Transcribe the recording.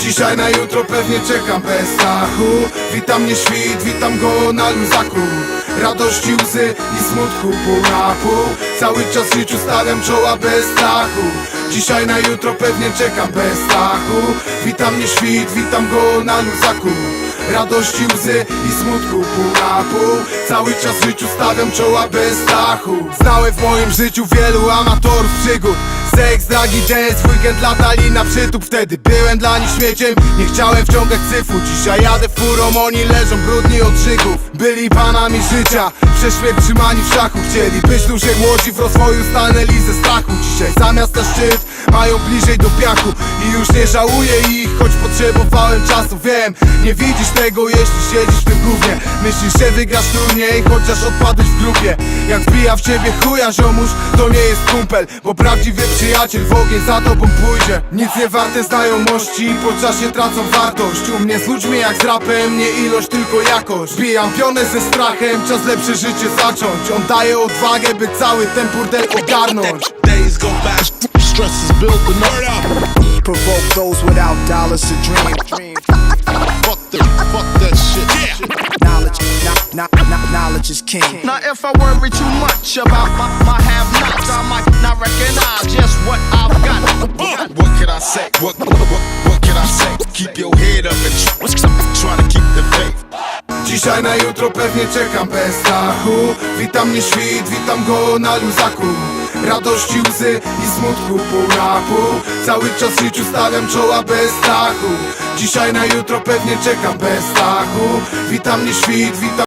Dzisiaj na jutro pewnie czekam bez strachu. Witam mnie świt, witam go na luzaku. Radości, łzy i smutku pół Cały czas życiu stawiam czoła bez strachu. Dzisiaj na jutro pewnie czekam bez strachu. Witam mnie świt, witam go na luzaku. Radości, łzy i smutku pół Cały czas życiu stawiam czoła bez strachu. Znałem w moim życiu wielu amatorów przygód Seks, dragi, dance, weekend latali na przytup Wtedy. Byłem dla nich śmieciem, nie chciałem wciągać cyfu Dzisiaj jadę furą, oni leżą brudni od żyków Byli panami życia, przeświet trzymani w szachu. Chcieli być dłużej młodzi, w rozwoju stanęli ze strachu. Dzisiaj zamiast na szczyt, mają bliżej do piachu. I już nie żałuję ich, choć potrzebowałem czasu. Wiem, nie widzisz tego, jeśli siedzisz w tym gównie. Myślisz, że wygrasz turniej, chociaż odpadłeś w grupie. Jak wbija w ciebie chuja ziomuś, to nie jest kumpel Bo prawdziwy przyjaciel w ogień za tobą pójdzie Nic nie warte znajomości, po czasie tracą wartość U mnie z ludźmi jak z rapem, nie ilość tylko jakość Bijam pionę ze strachem, czas lepsze życie zacząć On daje odwagę, by cały ten burdel ogarnąć Days go by, stress is building up. provoke those without dollars to dream. Fuck that, fuck that shit. Knowledge, not, not, knowledge is king. Now if I worry too much about my, my have-nots, I might not recognize Keep your head up and tr- try to keep the faith. Dzisiaj na jutro pewnie czekam bez strachu Witam mnie świt, witam go na luzaku. Radości, łzy i smutku pół pół Cały czas życiu stawiam czoła bez strachu Dzisiaj na jutro pewnie czekam bez strachu Witam mnie świt, witam